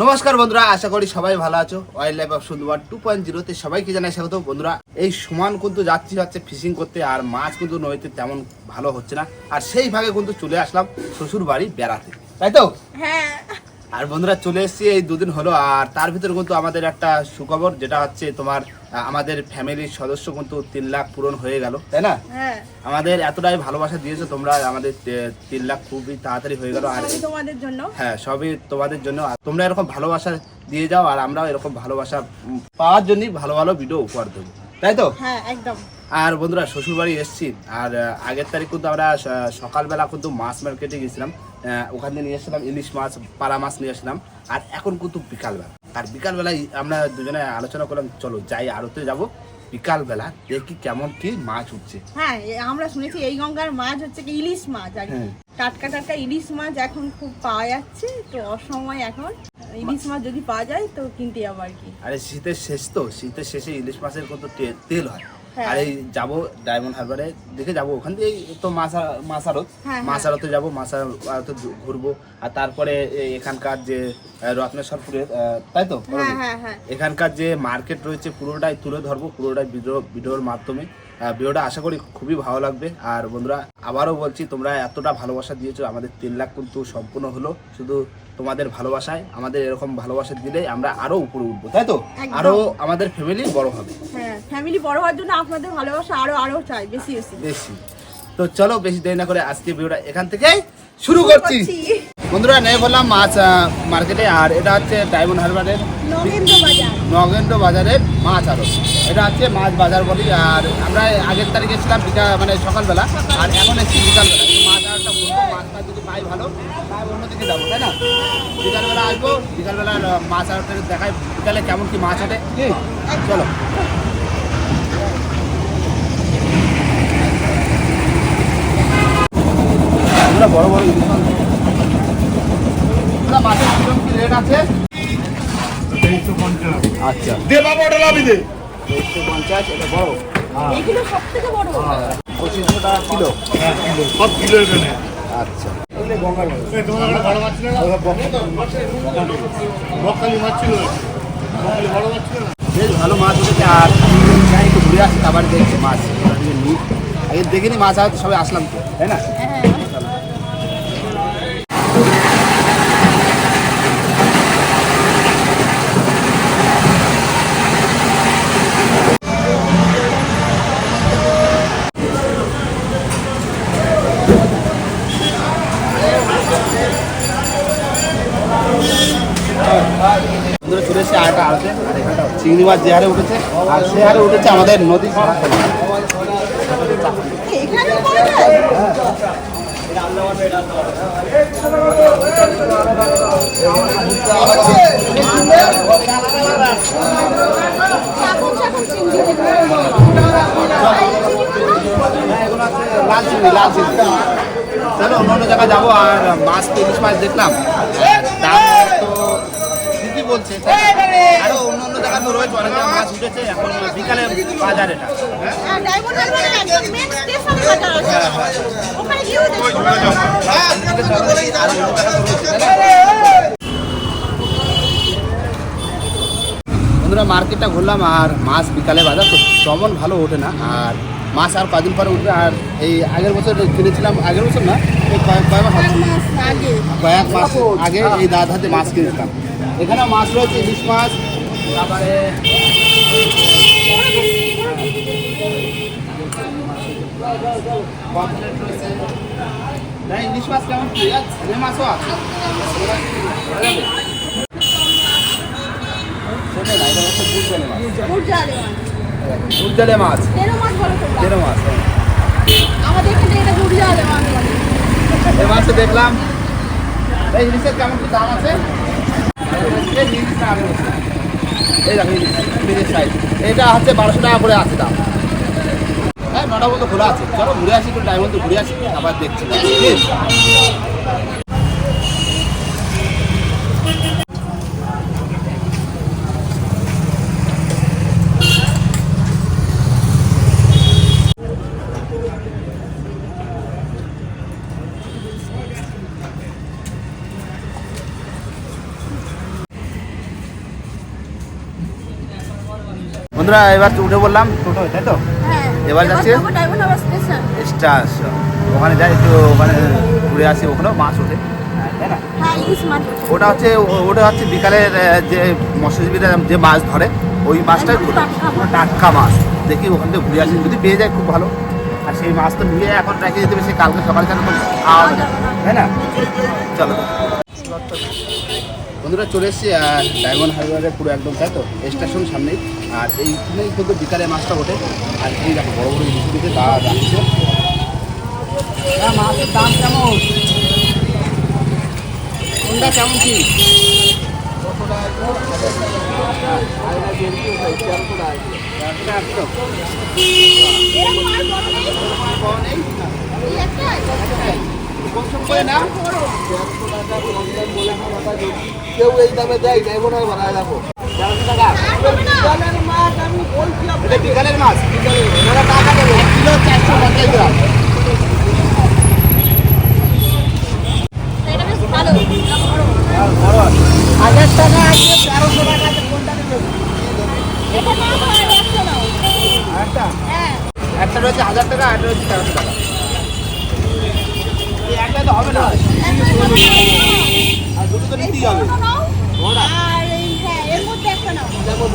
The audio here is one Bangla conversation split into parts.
নমস্কার বন্ধুরা, আশা করি সবাই ভালো আছো। Wildlife of Sundar two point জিরোতে সবাইকে জানাই স্বাগত। বন্ধুরা, এই সমান কিন্তু যাচ্ছি হচ্ছে ফিশিং করতে, আর মাছ কিন্তু নদীতে তেমন ভালো হচ্ছে না। আর সেইভাবে কিন্তু চলে আসলাম শ্বশুর বাড়ি বেড়াতে। তাই তো? হ্যাঁ। আর বন্ধুরা চলে এসেছি এই দুদিন হলো আর তার ভিতরে কিন্তু আমাদের একটা সুখবর যেটা হচ্ছে তোমার আমাদের ফ্যামিলির সদস্য কিন্তু তিন লাখ পূরণ হয়ে গেল তাই না? হ্যাঁ। আমাদের এতটাই ভালোবাসা দিয়েছ তোমরা আমাদের তিন লাখ খুবই তাড়াতাড়ি হয়ে গেল আর সবই তোমাদের জন্য। হ্যাঁ সবই তোমাদের জন্য। আর তোমরা এরকম ভালোবাসা দিয়ে যাও আর আমরাও এরকম ভালোবাসা পাওয়ার জন্যই ভালো ভালো ভিডিও উপহার দেবো তাই তো? হ্যাঁ একদম। আর বন্ধুরা শ্বশুর বাড়ি এসেছি আর আগের তারিখ কিন্তু আমরা সকালবেলা কিন্তু মাছ মার্কেটে গেছিলাম। ওখান থেকে নিয়ে এসেছিলাম ইলিশ মাছ পাড়া মাছ নিয়ে এসেছিলাম। আর এখন কিন্তু বিকালবেলা। আর বিকালবেলায় আমরা দুজনে আলোচনা করলাম চলো যাই আড়তে যাব। বিকালবেলা দেখি কেমন কি মাছ উঠছে। হ্যাঁ আমরা শুনেছি এই গঙ্গার মাছ হচ্ছে কি ইলিশ মাছ। আর হ্যাঁ। টাটকা টাটকা ইলিশ মাছ এখন খুব পাওয়া যাচ্ছে তো অসময় এখন। ইলিশ মাছ যদি পাওয়া যায় তো কিনতে যাব আর কি। আরে শীতের শেষ তো শীতের শেষে ইলিশ মাছের কত তেল হ্যাঁ। আর এই যাব ডায়মন্ড হারবারে দেখে যাব ওখান থেকে তো মাছ আড়ত হ্যাঁ, যাব মাছ ঘুরবো। আর তারপরে এখানকার যে রত্নেশ্বরপুরের তাই তো? হ্যাঁ হ্যাঁ হ্যাঁ। এখানকার যে মার্কেট রয়েছে পুরোটাই তুলে ধরবো পুরোটাই ভিডিও ভিডিওর মাধ্যমে। ভিডিওটা আশা করি খুবই ভালো লাগবে। আর বন্ধুরা আবারও বলছি তোমরা এতটা ভালোবাসা দিয়েছ আমাদের তিন লাখ কিন্তু সম্পূর্ণ হলো। শুধু তোমাদের ভালোবাসায় আমাদের এরকম ভালোবাসা দিলে আমরা আরও উপরে উঠবো তাই তো? আরও আমাদের ফ্যামিলি বড় হবে। হ্যাঁ ফ্যামিলি বড় হওয়ার জন্য আপনাদের ভালোবাসা আরও আরও চাই বেশি বেশি। বেশি। তো চলো বেশি দেরি না করে আজকে ভিডিওটা এখান থেকে শুরু করছি। বন্ধুরা নেই বললাম মাছ মার্কেটে আর এটা হচ্ছে ডায়মন্ড হারবারের নগেন্দ্র বাজার। বাজারের মাছ আরও। এটা হচ্ছে মাছ বাজার বলি আর আমরা আগের তারিখে ছিলাম বিকাল মানে সকালবেলা আর এখন এসেছি বিকালবেলা। মাছ অন্যদিকে যাব তাই না? বিকালবেলা আসব বিকালবেলা মাছ আরটা দেখাই বিকালে কেমন কি মাছ আটে চলো। বড় বড় ইলিশ মাছ। এগুলো মাছের কীরকম কি রেট আছে? আচ্ছা। দে বাবা ওটা দে। একশো পঞ্চাশ এটা বড়। এগুলো সব থেকে বড়। পঁচিশশো টাকা কিলো হ্যাঁ কিলো। সব কিলো এখানে। আচ্ছা। বড় মাছ ছিল বকখালি মাছ ছিল বকখালি বড় মাছ ছিল বেশ ভালো মাছ উঠেছে আর যাই একটু ঘুরে আসি আবার দেখছি মাছ। দেখিনি মাছ সবাই আসলাম তো তাই না? আড়তে চিংড়ি মাছ যে হারে উঠেছে, আর সে হারে উঠেছে আমাদের হচ্ছে লাল চিংড়ি লাল চিংড়ি। অন্য অন্য জায়গায় যাব, আর মাছ তো ইলিশ মাছ দেখলাম। তো ঠিকই বলছে বন্ধুরা, মার্কেটটা ঘুরলাম আর মাছ বিকালে বাজার, তো তেমন ভালো ওঠে না। আর মাছ আর কদিন পরে উঠবে, আর এই আগের বছর কিনেছিলাম, আগের বছর না কয়েক কয়েক মাস আগে। এই দাদা হাতে মাছ কিনেছিলাম। এখানে মাছ রয়েছে ইলিশ মাছ। তারপরে ইলিশ মাছ কেমন? ছেলে মাছও আছে। মাছ। মাছ। তেরো হ্যাঁ। মাছ এই মাছটা দেখলাম। এই ইলিশের কেমন কি দাম আছে? এই দেখো ইলিশ, এটা হচ্ছে বারোশো টাকা করে আছে দাম হ্যাঁ নটা মতো খোলা আছে। চলো ঘুরে আসি একটু টাইম মতো ঘুরে আসি। আবার দেখছি। বন্ধুরা এবার উঠে বললাম টোটো তাই তো? হ্যাঁ এবার যাচ্ছে? স্টার ওখানে যাই তো ওখানে ঘুরে আসি ওখানেও মাছ ওঠে। হ্যাঁ, তাই না? হ্যাঁ ওটা হচ্ছে ওটা হচ্ছে বিকালের যে মৎস্যজীবীরা যে মাছ ধরে ওই মাছটা টাটকা মাছ। দেখি ওখান থেকে ঘুরে আসি যদি পেয়ে যায় খুব ভালো। আর সেই মাছ তো নিয়ে এখন রেখে যেতে হবে সে কালকে সকাল কেন তাই না? চলো। বন্ধুরা চলে এসেছি আর ডায়মন্ড হারবারে পুরো একদম তাই তো? স্টেশন সামনেই। আর এইখানেই কিন্তু বিকালে মাছটা ওঠে। আর এই দেখো বড় বড় ইলিশ দিকে দা রাখছে। হ্যাঁ মাছের দাম কেমন? কোনটা কেমন কি? এরকম আর বড় নেই। এই একটাই কেউ এই দামে দেয় যাইব না না এটা বিকালের মাছ? টাকা দেবে কিলো চারশো পঞ্চাশ গ্রাম। হাজার টাকা আছে তেরোশো টাকা কোনটা একটা রয়েছে হাজার টাকা, একটা রয়েছে তেরোশো টাকা। একটা তো হবে না। দুটো তো নিতেই হবে। আর এই হ্যাঁ এর মধ্যে একটা নাও। দেখো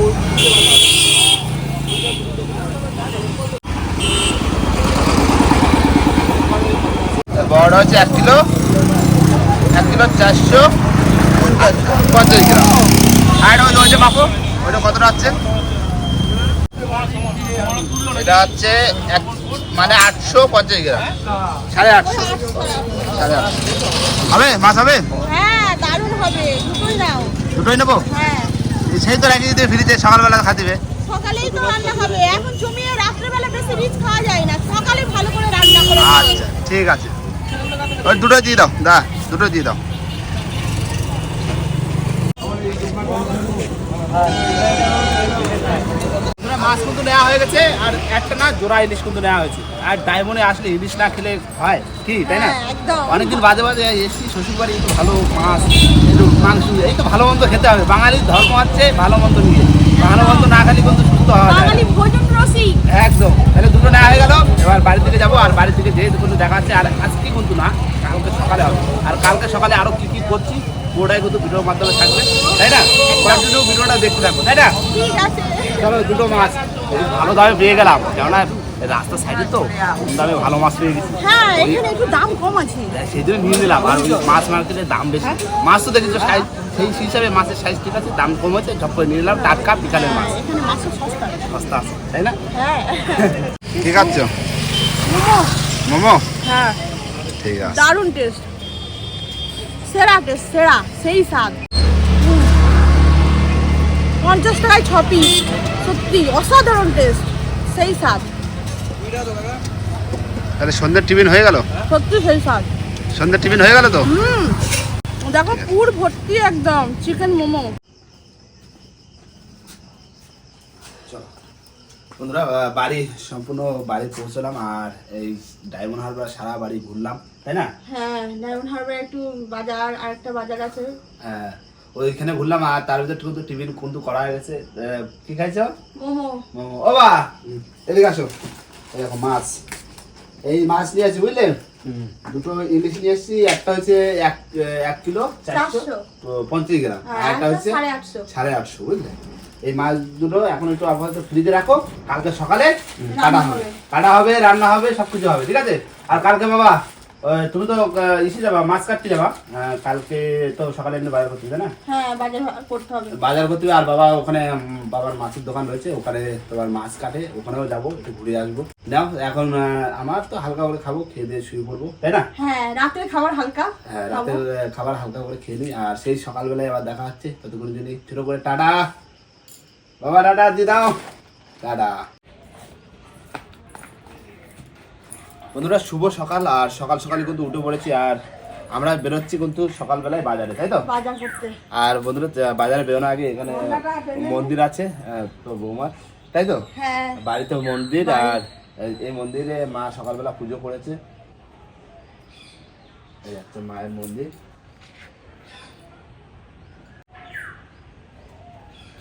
বড় হচ্ছে এক কিলো। এক কিলো চারশো পঞ্চাশ গ্রাম। আর ওই ওই মাপো ওইটা কতটা হচ্ছে? এটা হচ্ছে এক মানে আটশো পঞ্চাশ গ্রাম। সাড়ে আটশো। সাড়ে আটশো। হবে? মাছ হবে? হ্যাঁ হবে দুটোই নাও। দুটোই নেব? হ্যাঁ। সেই তো রাখি দিতে ফ্রিতে সকালবেলা খা দিবে। সকালেই তো রান্না হবে। এখন জমিয়ে রাত্রেবেলা বেশি রিচ খাওয়া যায় না। সকালে ভালো করে রান্না করে আচ্ছা ঠিক আছে। ওই দুটো দিয়ে দাও দা দুটো দিয়ে দাও। মাছ কিন্তু নেওয়া হয়ে গেছে আর একটা না জোড়া ইলিশ কিন্তু নেওয়া হয়েছে। আর ডায়মন্ডে আসলে ইলিশ না খেলে হয় কি তাই না? হ্যাঁ, অনেকদিন বাদে বাদে এসেছি শ্বশুরবাড়ি একটু ভালো মাছ একটু মাংস এই তো ভালো মন্দ খেতে হবে। বাঙালির ধর্ম হচ্ছে ভালো মন্দ নিয়ে। ভালো মন্দ না খালি কিন্তু সুস্থ হওয়া যায়। একদম। তাহলে দুটো নেওয়া হয়ে গেল এবার বাড়ি থেকে যাব আর বাড়ি থেকে যেহেতু কিন্তু দেখা যাচ্ছে আর আজকে কিন্তু না কালকে সকালে হবে। আর কালকে সকালে আরও কি কি করছি পুরোটাই কিন্তু ভিডিওর মাধ্যমে থাকবে। তাই না? কন্টিনিউ ভিডিওটা দেখতে থাকব তাই না? ঠিক চলো দুটো মাছ। ভালো দামে পেয়ে গেলাম। কেননা রাস্তার সাইডে তো কম দামে ভালো মাছ পেয়ে গেছি। হ্যাঁ এখানে একটু দাম কম আছে। সেই জন্য নিয়ে নিলাম। আর ওই মাছ মার্কেটের দাম বেশি। মাছ তো দেখেছ সাইজ সেই হিসাবে মাছের সাইজ ঠিক আছে দাম কম হয়েছে ঝপ করে নিয়ে নিলাম। টাটকা বিকালের মাছ। সস্তা। সস্তা আছে তাই না? হ্যাঁ। ঠিক আছে মোমো। মোমো? হ্যাঁ। দারুণ টেস্ট সেরা টেস্ট সেরা সেই স্বাদ। পঞ্চাশ টাকায় ছ পিস সত্যি অসাধারণ টেস্ট সেই স্বাদ। তাহলে সন্ধ্যের টিফিন হয়ে গেল? সত্যি সেই স্বাদ। সন্ধ্যের টিফিন হয়ে গেল তো? হুম। দেখো পুর ভর্তি একদম চিকেন মোমো। বন্ধুরা বাড়ি সম্পূর্ণ বাড়ি পৌঁছলাম আর এই ডায়মন্ড হারবার সারা বাড়ি ঘুরলাম। তাই না? হ্যাঁ ডায়মন্ড হারবার একটু বাজার আর একটা বাজার আছে। হ্যাঁ ওইখানে ঘুরলাম আর তার ভিতরে কিন্তু টিফিন কিন্তু করা হয়ে গেছে। কি খাইছো? মোমো। মোমো। ও বা এদিকে আসো। দেখো মাছ। এই মাছ নিয়ে আছি বুঝলেন দুটো ইলিশ নিয়ে এসেছি একটা হচ্ছে এক এক কিলো চারশো। পঞ্চাশ গ্রাম। আর একটা হচ্ছে সাড়ে আটশো। সাড়ে আটশো বুঝলে? এই মাছ দুটো এখন একটু আপাতত ফ্রিজে রাখো কালকে সকালে কাটা রান্না হবে। কাটা হবে রান্না হবে সব কিছু হবে ঠিক আছে? আর কালকে বাবা তুমি তো ইসে যাবা মাছ কাটতে যাবা? কালকে তো সকালে এমনি বাজার করতে হবে না? হ্যাঁ বাজার করতে হবে। বাজার করতে হবে আর বাবা ওখানে বাবার মাছের দোকান রয়েছে ওখানে তোমার মাছ কাটে ওখানেও যাব একটু ঘুরে আসব। নাও এখন আমার তো হালকা করে খাব খেয়ে দিয়ে শুয়ে পড়ব তাই না? হ্যাঁ রাতের খাবার হালকা হ্যাঁ রাতের খাবার হালকা করে খেয়ে নিই আর সেই সকালবেলায় আবার দেখা হচ্ছে ততক্ষণ জন্য ছোট করে টাটা। বাবা টাটা দিয়ে দাও। টাটা। বন্ধুরা শুভ সকাল আর সকাল সকালে কিন্তু উঠে পড়েছি আর আমরা বেরোচ্ছি কিন্তু সকালবেলায় বাজারে তাই তো? আর বন্ধুরা বাজারে বেরোনোর আগে এখানে মন্দির আছে তো বৌমার তাই তো? হ্যাঁ। বাড়িতে মন্দির আর এই- মন্দিরে মা সকালবেলা পুজো করেছে। এই মায়ের মন্দির।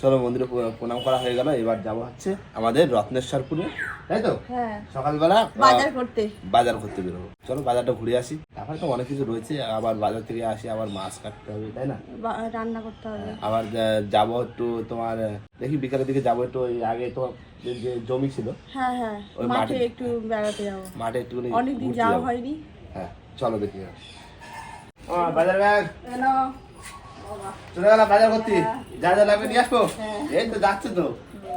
চলো মন্দিরে প্রণাম করা হয়ে গেল। এবার যাব হচ্ছে আমাদের রত্নেশ্বরপুরে তাই তো? হ্যাঁ। সকালবেলা বাজার করতে। বাজার করতে বেরোবো। চলো বাজারটা ঘুরে আসি। তারপরে তো অনেক কিছু রয়েছে। আবার বাজার থেকে আসি আবার মাছ কাটতে হবে তাই না? রান্না করতে হবে। আবার যাব একটু তোমার দেখি বিকালের দিকে যাব একটু ওই আগে তো যে জমি ছিল হ্যাঁ হ্যাঁ। মাঠে একটু বেড়াতে যাব। মাঠে একটুখানি অনেকদিন যাওয়া হয়নি। হ্যাঁ চলো দেখি। বাজার ব্যাগ। কেন চলে গেলাম বাজার করতে। যা যা লাগবে নিয়ে আসব? এই তো যাচ্ছে তো।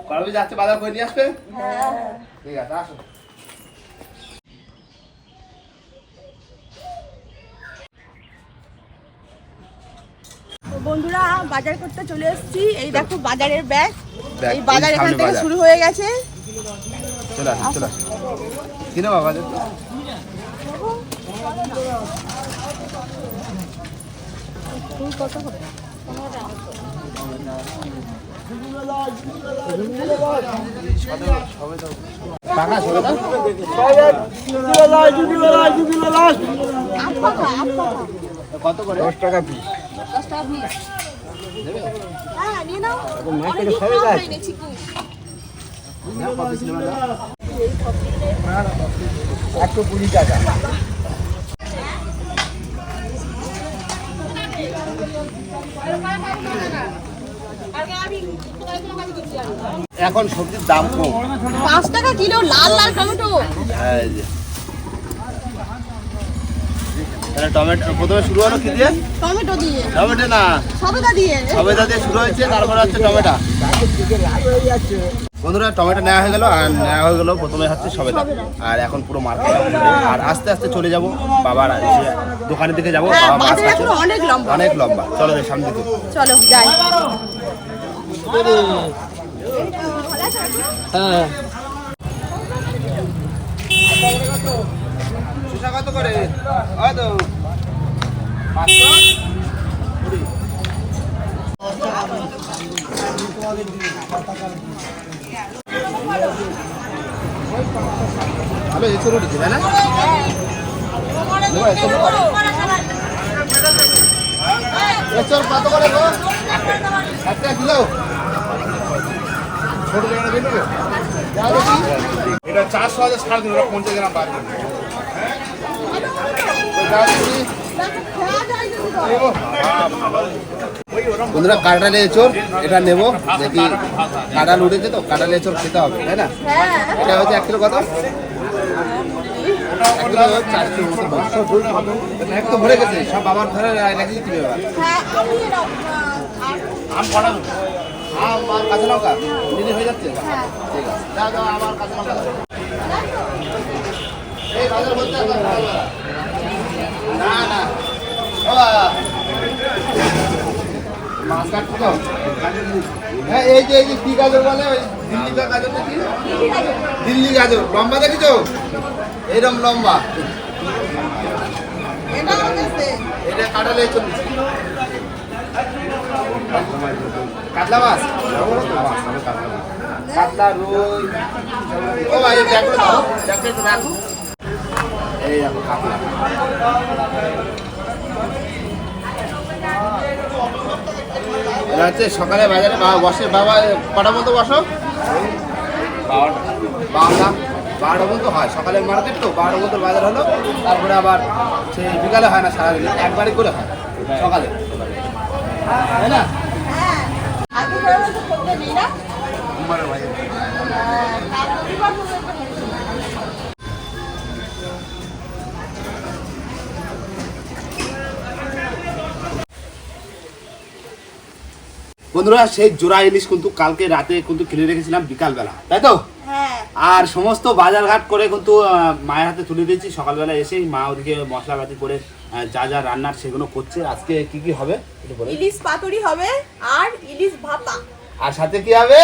কবে যাচ্ছে বাজার করে নিয়ে আসবে? ঠিক আছে আসো। তো বন্ধুরা বাজার করতে চলে এসেছি। এই দেখো বাজারের ব্যাগ। এই বাজার এখান থেকে শুরু হয়ে গেছে। চলে আসো চলে আসো। কিনে বাবা টাকা কত করে দশ টাকা পিস হ্যাঁ নিয়ে একশো কুড়ি টাকা। এখন সবজির দাম কম। পাঁচ টাকা কিলো লাল লাল টমেটো। তাহলে প্রথমে শুরু হলো কি দিয়ে? টমেটো দিয়ে। টমেটো না? সবেদা দিয়ে। সবেদা দিয়ে শুরু হয়েছে তারপরে হচ্ছে টমেটো। বন্ধুরা টমেটো নেওয়া হয়ে গেল আর নেওয়া হয়ে গেল প্রথমে হচ্ছে সবেদা। আর এখন পুরো মার্কেট আর আস্তে আস্তে চলে যাব বাবার দোকানের দিকে যাব হ্যাঁ অনেক লম্বা। অনেক লম্বা। চলো সামনে দিকে। চলো যাই। শসা কত করে। ওই তো। পাঁচশো কুড়ি। ভালো এসে উঠেছে তাই না নেব এসে কত করে গো একটা কিলো ছোট জায়গাটা দিয়ে দেবে এটা চারশো হাজার সাড়ে তিন পঞ্চাশ গ্রাম যা বন্ধুরা কাঁঠাল এঁচড় এটা নেব দেখি কাঁঠাল উঠেছে তো কাঁঠাল এঁচড় খেতে হবে তাই না? হ্যাঁ এটা হচ্ছে এক কিলো কত? এক তো ভরে গেছে সব বাবার ঘরে রেখে। হ্যাঁ আমি আর কাঁচা লঙ্কা? দিদি হয়ে যাচ্ছে? ঠিক আছে। দাও দাও আমার কাঁচা লঙ্কা। এই বাজার বলতে না। না। ও মাছ কাটছো তো? হ্যাঁ এই যে এই যে কি গাজর বলে? ওই দিল্লি গাজর নাকি? দিল্লি গাজর। লম্বা দেখেছ? এইরকম লম্বা। এটা কাটালে চল্লিশ কাতলা মাছ? কাতলা রুই। ও ভাই ব্যাগটা রাখো এই দেখো কাতলা। সকালে বাজারে বসে। বাবা কটা মতো বসো? বারোটা। বারোটা পর্যন্ত হয়। সকালের মার্কেট তো, বারোটা পর্যন্ত বাজার হলো। তারপরে আবার সেই বিকালে হয় না সারাদিন, একবারই করে হয় সকালে। তাই না? করতে নেই না। বন্ধুরা সেই জোড়া ইলিশ কিন্তু কালকে রাতে কিন্তু কিনে রেখেছিলাম বিকালবেলা তাই তো হ্যাঁ আর সমস্ত বাজার ঘাট করে কিন্তু মায়ের হাতে তুলে দিয়েছি সকালবেলা এসেই মা ওদিকে মশলাপাতি করে যা যা রান্নার সেগুলো করছে। আজকে কি কি হবে? ইলিশ পাতুরি হবে আর ইলিশ ভাপা। আর সাথে কি হবে?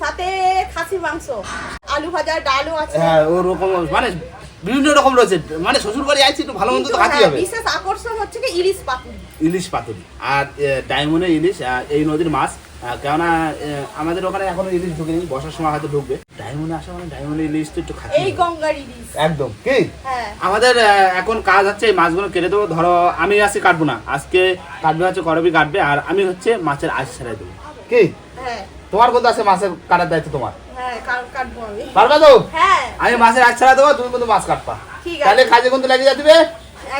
সাথে খাসি মাংস। আলু ভাজা ডালও আছে। হ্যাঁ ওরকম মানে বিভিন্ন রকম রয়েছে। মানে শ্বশুর বাড়ি আইছি একটু ভালো মন্দ তো খাতি খাতেই হ্যাঁ, হবে। বিশেষ আকর্ষণ হচ্ছে কি ইলিশ পাতুরি। ইলিশ পাতুরি। আর ডায়মন্ডের ইলিশ এই নদীর মাছ। কেননা আমাদের ওখানে এখনও ইলিশ ঢুকেনি বর্ষার সময় হয়তো ঢুকবে। ডায়মন্ডে আসা মানে ডায়মন্ডের ইলিশ তো একটু খাতে এই গঙ্গার ইলিশ একদম কি? হ্যাঁ। আমাদের এখন কাজ হচ্ছে এই মাছগুলো কেটে দেবো। ধরো আমি আজকে কাটবো না। আজকে কাটবে হচ্ছে করবি কাটবে আর আমি হচ্ছে মাছের আঁশ ছেড়ে দেবো। কি? হ্যাঁ। তোমার কোনটা আছে মাছের কাটার দায়িত্ব তোমার? হ্যাঁ আমি। তো? হ্যাঁ। আমি মাছের আগ ছাড়া দেবো তুমি কিন্তু মাছ কাটবা। তাহলে কাজে কিন্তু লাগিয়ে দিবে।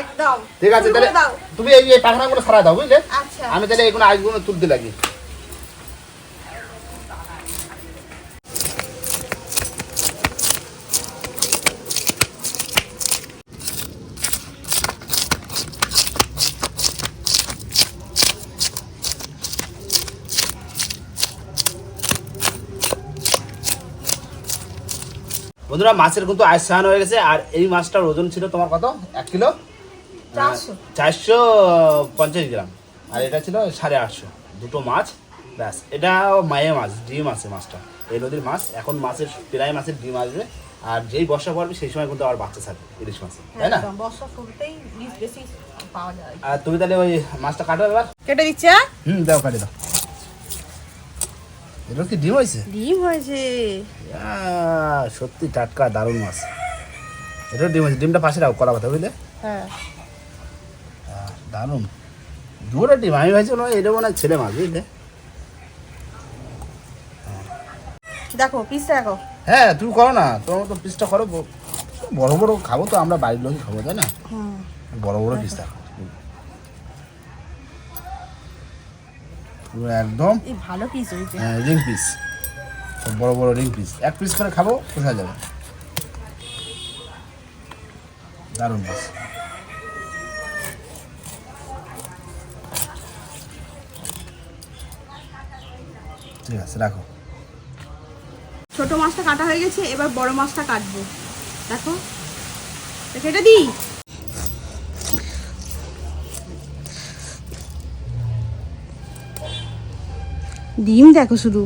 একদম। ঠিক আছে তাহলে তুমি এই এই পাখানাগুলো ছাড়া দাও বুঝলে? আচ্ছা। আমি তাহলে এগুলো আজগুলো তুলতে লাগি। বন্ধুরা মাছের কিন্তু সাহান হয়ে গেছে আর এই মাছটার ওজন ছিল তোমার কত? এক কিলো? চারশো। পঞ্চাশ গ্রাম। আর এটা ছিল সাড়ে আটশো। দুটো মাছ ব্যাস। এটা মায়ে মাছ ডিম আছে মাছটা। এই নদীর মাছ এখন মাছের প্রায় মাছের ডিম আসবে। আর যেই বর্ষা পড়বে সেই সময় কিন্তু আবার বাচ্চা ছাড়বে ইলিশ মাছ। তাই না? আর তুমি তাহলে ওই মাছটা কাটো এবার। কেটে দিচ্ছে হ্যাঁ? হুম দাও কাটে দাও। এটা কি ডিম হয়েছে? ডিম হয়েছে। সত্যি টাটকা দারুণ মাছ। এটা ডিম হয়েছে। ডিমটা পাশে রাখো কলা কথা বুঝলে? হ্যাঁ। দারুণ। দুটো ডিম আমি ভাবছি হয় এটা মনে হয় ছেলে মাছ বুঝলে? দেখো পিসটা দেখো। হ্যাঁ তুমি করো না। তোমার তো পিসটা করো বড় বড় খাব তো আমরা বাড়ির লোকই খাব তাই না? বড় বড় পিসটা পুরো একদম। এই ভালো পিস হয়েছে রিং পিস বড় বড় রিং পিস এক পিস করে খাব পোষা যাবে? দারুণ মাছ ঠিক আছে রাখো। ছোট মাছটা কাটা হয়ে গেছে এবার বড় মাছটা কাটবো। দেখো। কেটে দিই? ডিম দেখো শুধু।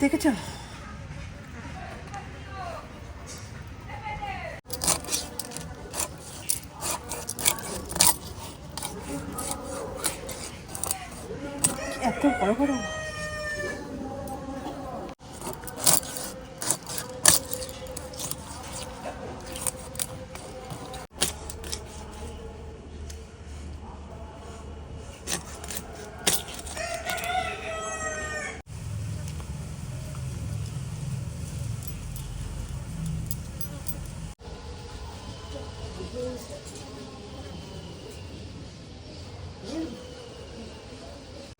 দেখেছ এত বড় বড়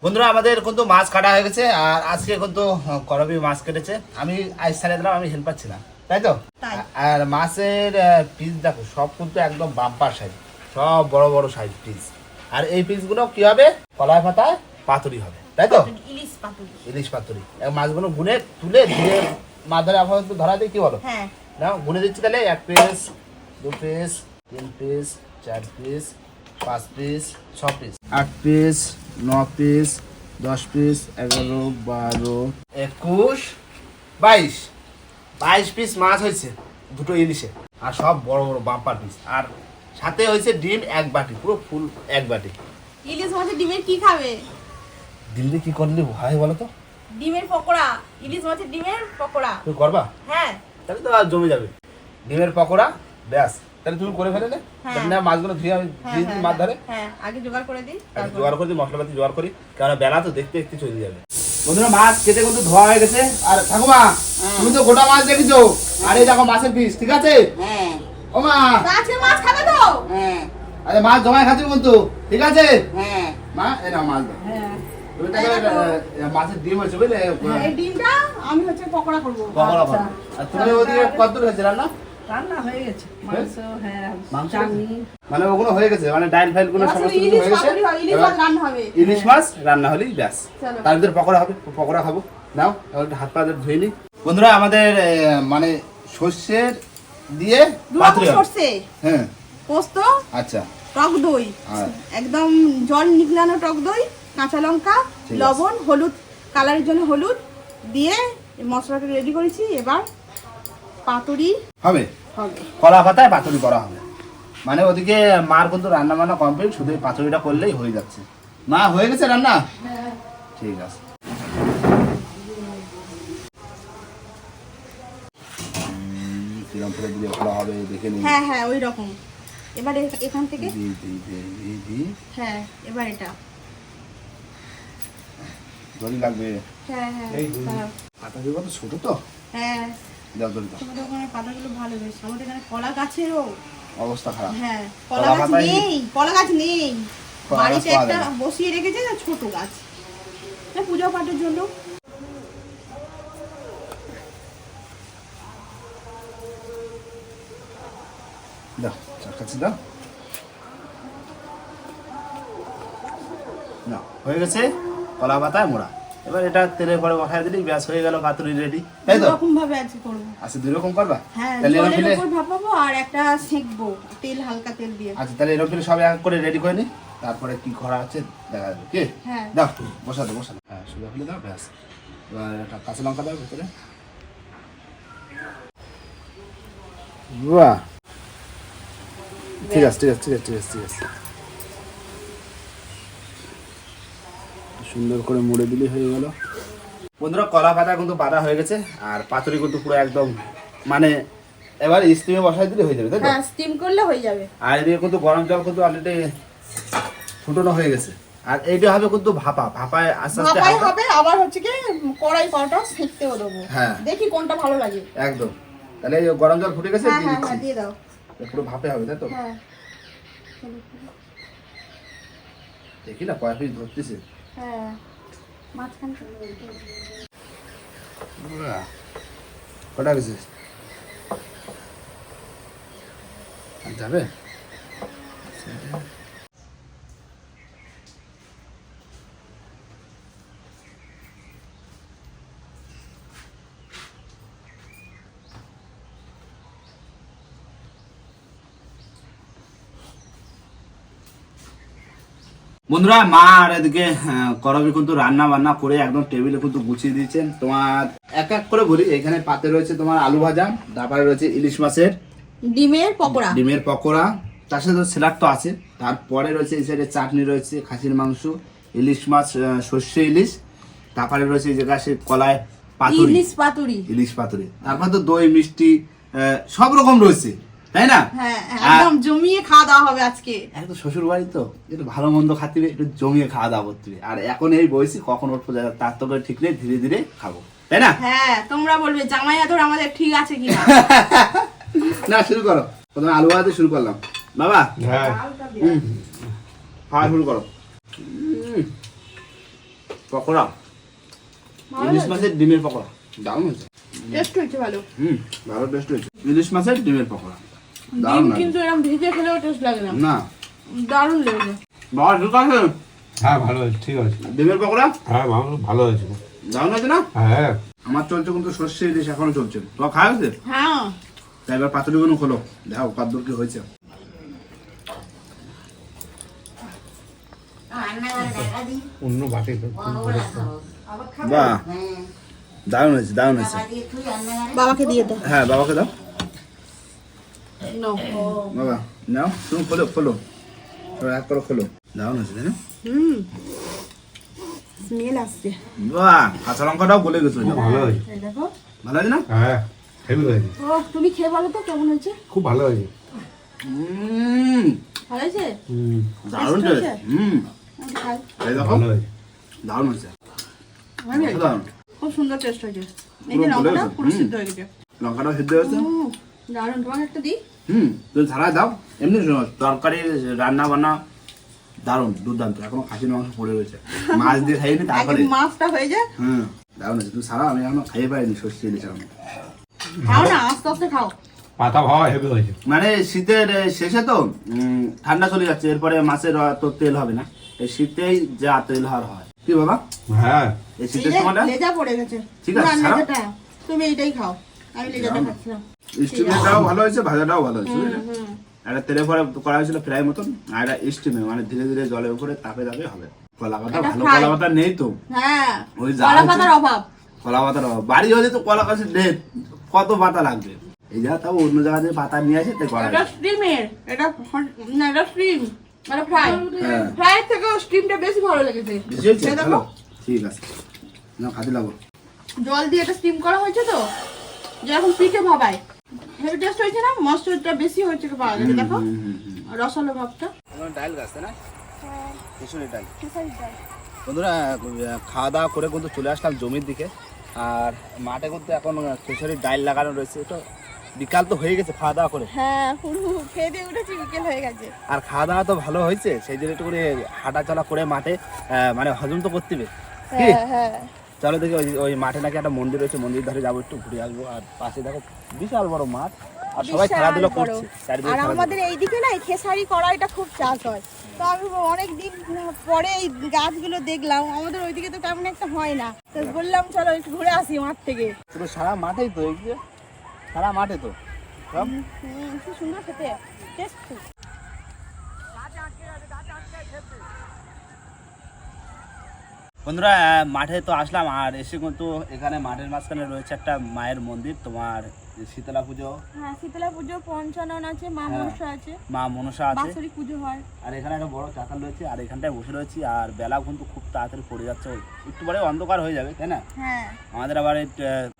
বন্ধুরা আমাদের কিন্তু মাছ কাটা হয়ে গেছে আর আজকে কিন্তু করবি মাছ কেটেছে। আমি আজ ছাড়িয়ে দিলাম আমি হেল্পার ছিলাম তাই তো? আর মাছের পিস দেখো সব কিন্তু একদম বাম্পার সাইজ সব বড় বড় সাইজ পিস আর এই পিসগুলো কি হবে? কলায় পাতায় পাতুরি হবে। তাই তো? ইলিশ পাতুরি। ইলিশ পাতুরি। মাছগুলো গুনে তুলে ধীরে মাছ ধরে আপাতত ধরা দিয়ে কি বলো? হ্যাঁ। না গুনে দিচ্ছি তাহলে এক পিস দু পিস তিন পিস চার পিস পাঁচ পিস ছ পিস আট পিস ন পিস দশ পিস এগারো বারো। একুশ বাইশ। বাইশ পিস মাছ হয়েছে দুটো ইলিশে। আর সব বড় বড় বাম্পার পিস আর সাথে হয়েছে ডিম এক বাটি পুরো ফুল এক বাটি। ইলিশ মাছের ডিমের কি খাবে? দিয়ে কি করলে? হয় বলো তো। ডিমের পকোড়া। ইলিশ মাছের ডিমের পকোড়া। তুমি করবা? হ্যাঁ। তাহলে তো আর জমে যাবে। ডিমের পকোড়া ব্যাস। তাহলে তুমি করে ফেলে নে। হ্যাঁ। না মাছগুলো ধুয়ে আমি হ্যাঁ, দিয়ে দিই হ্যাঁ, মাছ ধরে। হ্যাঁ আগে জোগাড় করে দিই জোগাড় করে দিই মশলাপাতি জোগাড় করি কারণ বেলা তো দেখতে দেখতে চলে যাবে। বন্ধুরা মাছ কেটে কিন্তু ধোয়া হয়ে গেছে। আর ঠাকুমা তুমি তো গোটা মাছ দেখেছ। আর দেখো মাছের পিস ঠিক আছে? ও মা। আজকে মাছ খাবে তো? আরে মাছ জমায় খাচ্ছি কিন্তু ঠিক আছে? মা নাও মাছ দাও। মাছের ডিম বুঝলে? ডিমটা আমি হচ্ছে পকোড়া করব। পকোড়া করো। আর তুমি ওদিকে কত হয়েছে রান্না? রান্না হয়ে গেছে। মাংস হ্যাঁ চাটনি। মানে ওগুলো হয়ে গেছে মানে ডাইল ফাইলগুলো সমস্ত কিছু হয়ে গেছে। ইলিশ মাছ রান্না হবে। ইলিশ মাছ রান্না হলেই ব্যাস। তার ভিতরে পকোড়া হবে পকোড়া খাব। নাও এবার হাত পা ধুয়ে নি বন্ধুরা আমাদের মানে সর্ষের দিয়ে দু পাতুরি সর্ষে? হ্যাঁ। পোস্ত? আচ্ছা। টক দই। একদম জল নিগলানো টক দই কাঁচা লঙ্কা লবণ হলুদ কালারের জন্য হলুদ দিয়ে মশলাটা রেডি করেছি। এবার পাতুরি। হবে? হবে। কলা পাতায় পাতুরি করা হবে। মানে ওদিকে মার কিন্তু রান্না বান্না কমপ্লিট শুধু পাতুরিটা করলেই হয়ে যাচ্ছে। মা হয়ে গেছে রান্না? ঠিক আছে। করে দিলে ভালো হবে দেখে নিই হ্যাঁ হ্যাঁ ওই রকম। এবার এখান থেকে? দি দি দি দি দি। হ্যাঁ এবার এটা। দড়ি লাগবে। হ্যাঁ হ্যাঁ। পাতা ছোট তো। হ্যাঁ। দাও দড়ি দাও তোমাদের ওখানে পাতাগুলো ভালো বেশ আমাদের এখানে কলা গাছেরও অবস্থা খারাপ। হ্যাঁ কলা কলা গাছ নেই কলা গাছ নেই। বাড়িতে একটা বসিয়ে রেখেছে না ছোট গাছ। না পূজা পাঠের জন্য। দাও চার কাছে দাও না হয়ে গেছে কলা পাতায় মোড়া। এবার এটা তেলে পরে বসায় দিলি ব্যাস হয়ে গেল কাতুরি রেডি তাই তো? রকম ভাবে আজকে করব। আচ্ছা দুই রকম করবা? হ্যাঁ তাহলে এরকম জলের উপর ভাপাবো আর একটা সেকবো তেল হালকা তেল দিয়ে। আচ্ছা তাহলে এরকম ফেলে সব এক করে রেডি করে নি। তারপরে কি করা আছে দেখা যাবে কি? হ্যাঁ। দাও বসা দাও বসা হ্যাঁ সুদা ফেলে দাও ব্যাস। এবার একটা কাঁচা লঙ্কা দাও ভিতরে। বাহ। ঠিক আছে ঠিক আছে ঠিক আছে ঠিক আছে ঠিক আছে। সুন্দর করে মুড়ে দিলে হয়ে গেল। বন্ধুরা কলা পাতা কিন্তু বাঁধা হয়ে গেছে আর পাতুরি কিন্তু পুরো একদম মানে এবার স্টিমে বসাই দিলে হয়ে যাবে তাই হ্যাঁ স্টিম করলে হয়ে যাবে। আর এদিকে কিন্তু গরম জল কিন্তু অলরেডি ফুটানো হয়ে গেছে। আর এইটা হবে কিন্তু ভাপা ভাপায় আস্তে আস্তে হালকা- হবে আবার হচ্ছে কি কড়াই কড়াটা সেকতেও দেবো। হ্যাঁ। দেখি কোনটা ভালো লাগে। একদম। তাহলে এই গরম জল ফুটে গেছে হ্যাঁ দিয়ে হ্যাঁ দিচ্ছি। হ্যাঁ দিয়ে দাও। পুরো ভাপে হবে তাই তো? হ্যাঁ। দেখি না কয় পিস ধরতেছে। হ্যাঁ মাঝখান কটা গেছে যাবে? বন্ধুরা মা আর এদিকে আহ, করবি কিন্তু রান্না বান্না করে একদম টেবিলে কিন্তু গুছিয়ে দিয়েছেন। তোমার এক এক করে বলি এখানে পাতে রয়েছে তোমার আলু ভাজা তারপরে রয়েছে ইলিশ মাছের ডিমের পকোড়া। ডিমের পকোড়া তার সাথে স্যালাড তো আছে। তারপরে রয়েছে এই সাইডে চাটনি রয়েছে খাসির মাংস ইলিশ মাছ সর্ষে ইলিশ তারপরে রয়েছে এই জায়গায় সে কলায় পাতুরি। ইলিশ পাতুরি। ইলিশ পাতুরি। তারপর তো দই মিষ্টি সব রকম রয়েছে। তাই না? হ্যাঁ একদম জমিয়ে খাওয়া দাওয়া হবে আজকে। একটু শ্বশুর বাড়ি তো। একটু ভালো মন্দ খাতে একটু জমিয়ে খাওয়া দাওয়া করতে আর এখন এই বয়সে কখন যা- তার তো ঠিক নেই ধীরে ধীরে খাব। তাই না? হ্যাঁ তোমরা বলবে জামাই আদর আমাদের ঠিক আছে কিনা। না শুরু করো। প্রথমে আলু ভাজা শুরু করলাম। বাবা? হ্যাঁ। খাওয়া শুরু করো। পকোড়া। ইলিশ মাছের ডিমের পকোড়া। দারুণ হয়েছে। টেস্ট হয়েছে ভালো। হুম ভালো টেস্ট হয়েছে। ইলিশ মাছের ডিমের পকোড়া। ডিম কিন্তু এরকম ভিজে খেলেও টেস্ট লাগে না। না। দারুণ লেগেছে। বাবা আছে? হ্যাঁ ভালো হয়েছে ঠিক আছে। ডিমের পকোড়া? হ্যাঁ ভালো ভালো হয়েছে দারুণ হয়েছে না? হ্যাঁ। আমার চলছে কিন্তু সর্ষে ইলিশ এখনও চলছে। খাওয়া হয়েছে? হ্যাঁ। তাই এবার পাতুরিগুলো খোলো। দেখো কদ্দূর কি হয়েছে। অন্য বাটি বাহ। দারুণ হয়েছে দারুণ হয়েছে। বাবাকে দিয়ে দাও। হ্যাঁ বাবাকে দাও। নাও। বাবা নাও তুমি খোলো খোলো এক করে খোলো দারুণ হয়েছে তাই না হুম স্মেল আসছে বাহ কাঁচা লঙ্কাটাও গলে গেছে। ভালো হয়েছে এই দেখো ভালো আছে না হ্যাঁ হেভি হয়েছে ও তুমি খেয়ে বলো তো কেমন হয়েছে খুব ভালো হয়েছে উম, ভালো হয়েছে হুম দারুণ হয়েছে হয়েছে? হুম। এই দেখো হয়েছে দারুণ হয়েছে হয়েছে? খুব সুন্দর টেস্ট হয়েছে এই যে লঙ্কাটা পুরো সিদ্ধ হয়ে গেছে লঙ্কাটাও সিদ্ধ হয়েছে হুম, দারুণ তোমাকে একটা দিই হুম তুমি ছাড়াই দাও। এমনি তরকারি রান্না বান্না দারুণ দুর্দান্ত। এখনও খাসির মাংস পড়ে রয়েছে। মাছ দিয়ে খাইনি তারপরে মাছটা হয়ে যায়। হুম দারুণ আছে তুমি ছাড়াও আমি এখনও খাইয়ে পারিনি সর্ষে ইলিশ এখনও খাও না আস্তে আস্তে খাও। পাতা ভাবা হেভি হয়েছে। মানে শীতের শেষে তো ঠান্ডা চলে যাচ্ছে এরপরে মাছের তো তেল হবে না। এই শীতেই যা তেল হওয়ার হয়। কি বাবা? হ্যাঁ। এই শীতের সময়টা? লেজা পড়ে গেছে। ঠিক আছে, তুমি এইটাই খাও। আমি লেজাটা খাচ্ছিলাম। স্টিমেটাও ভালো হয়েছে ভাজাটাও ভালো হয়েছে একটা তেলে পরে করা হয়েছিল ফ্রাই মতন আর একটা স্টিমে মানে ধীরে ধীরে জলের উপরে তাপে তাপে হবে। কলা পাতা ভালো কলা পাতা নেই তো। হ্যাঁ ওই কলা পাতার অভাব। কলা পাতার অভাব। বাড়ি হলে তো কলা গাছের নেই কত পাতা লাগবে? এই যা তাও অন্য জায়গা থেকে পাতা নিয়ে আসে করা এটা স্টিমের এটা না এটা স্টিম মানে ফ্রাই হ্যাঁ। ফ্রাই থেকে স্টিমটা বেশি ভালো লেগেছে। ভালো ঠিক আছে। না খাতে লাগো জল দিয়ে এটা স্টিম করা হয়েছে তো? যেরকম পিঠে ভাবায়। হেভি টেস্ট হয়েছে না? মশলাটা বেশি হয়েছে পাওয়া গেছে দেখো। রসালো ভাবটা। ডাল গাছ না? খিচুড়ি ডাল বন্ধুরা খাওয়া দাওয়া করে কিন্তু চলে আসলাম জমির দিকে। আর মাঠে কিন্তু এখন খেসারির ডাল লাগানো রয়েছে। তো বিকাল তো হয়ে গেছে খাওয়া দাওয়া করে। হ্যাঁ খেয়ে দিয়ে উঠেছি বিকেল হয়ে গেছে। আর খাওয়া দাওয়া তো ভালো হয়েছে সেই জন্য একটু করে হাঁটা চলা করে মাঠে আহ, মানে হজম তো করতে হবে। হ্যাঁ হ্যাঁ। চলো দেখি ওই ওই মাঠে নাকি একটা মন্দির রয়েছে মন্দির ধারে যাব একটু ঘুরে আসব। আর পাশে দেখো বিশাল বড় মাঠ। আর সবাই খেলাধুলো করছে আর। আমাদের এইদিকে না এই খেসারি কড়াইটা খুব চাষ হয়। তো আমি অনেক দিন পরে এই গাছগুলো দেখলাম আমাদের ওইদিকে তো তেমন একটা হয় না। তো বললাম চলো একটু ঘুরে আসি মাঠ থেকে। পুরো সারা মাঠেই তো সারা মাঠে তো। কি সুন্দর খেতে। টেস্ট। বন্ধুরা মাঠে তো আসলাম আর এসে কিন্তু এখানে মাঠের মাঝখানে রয়েছে একটা মায়ের মন্দির তোমার শীতলা পুজো। হ্যাঁ শীতলা পুজো পঞ্চানন আছে মা হ্যাঁ। মনসা আছে। মা মনসা আছে। বাৎসরিক পুজো হয়। আর এখানে একটা বড় চাকাল রয়েছে আর এখানটায় বসে রয়েছি আর বেলা কিন্তু খুব তাড়াতাড়ি পড়ে যাচ্ছে একটু পরে অন্ধকার হয়ে যাবে তাই না? হ্যাঁ। আমাদের আবার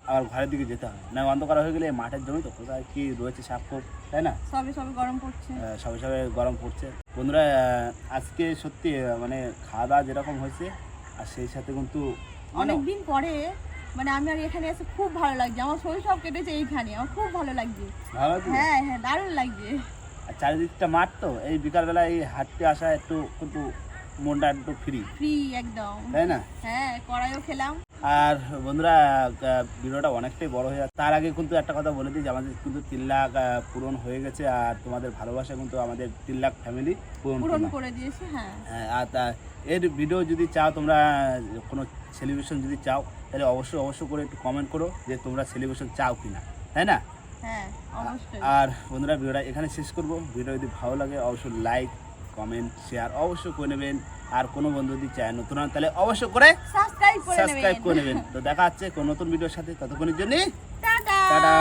আবার ঘরের দিকে যেতে হয় না অন্ধকার হয়ে গেলে মাঠের জমি তো কোথায় কি রয়েছে সাক্ষর তাই না? সবে সবে গরম পড়ছে। সবে সবে গরম পড়ছে। বন্ধুরা আহ, আজকে সত্যি মানে খাওয়া দাওয়া যেরকম হয়েছে আর সেই সাথে কিন্তু মানে অনেকদিন পরে মানে আমি আর এখানে এসে খুব ভালো লাগছে। আমার শৈশব কেটেছে এইখানে আমার খুব ভালো লাগছে। ভালো লাগছে? হ্যাঁ হ্যাঁ দারুণ লাগছে। আর চারিদিকটা মাঠ তো? এই বিকালবেলা এই হাঁটতে আসা একটু কিন্তু মনটা একটু ফ্রি ফ্রি একদম। তাই না? হ্যাঁ কড়াইও খেলাম। আর বন্ধুরা ভিডিওটা অনেকটাই বড় হয়ে যাচ্ছে। তার আগে কিন্তু একটা কথা বলে দিই যে আমাদের কিন্তু তিন লাখ পূরণ হয়ে গেছে আর তোমাদের ভালোবাসা কিন্তু আমাদের তিন লাখ ফ্যামিলি পূরণ করে দিয়েছি হ্যাঁ। হ্যাঁ, আর তা এর ভিডিও যদি চাও তোমরা কোনো সেলিব্রেশন যদি চাও তাহলে অবশ্যই অবশ্যই করে একটু কমেন্ট করো যে তোমরা সেলিব্রেশন চাও কিনা তাই না? হ্যাঁ আর বন্ধুরা ভিডিওটা এখানে শেষ করব। ভিডিও যদি ভালো লাগে অবশ্যই লাইক কমেন্ট শেয়ার অবশ্যই করে নেবেন। আর কোনো বন্ধু যদি চায় নতুন তাহলে অবশ্যই করে সাবস্ক্রাইব করে নেবেন। তো দেখা হচ্ছে কোন নতুন ভিডিওর সাথে। ততক্ষণের জন্য টাটা।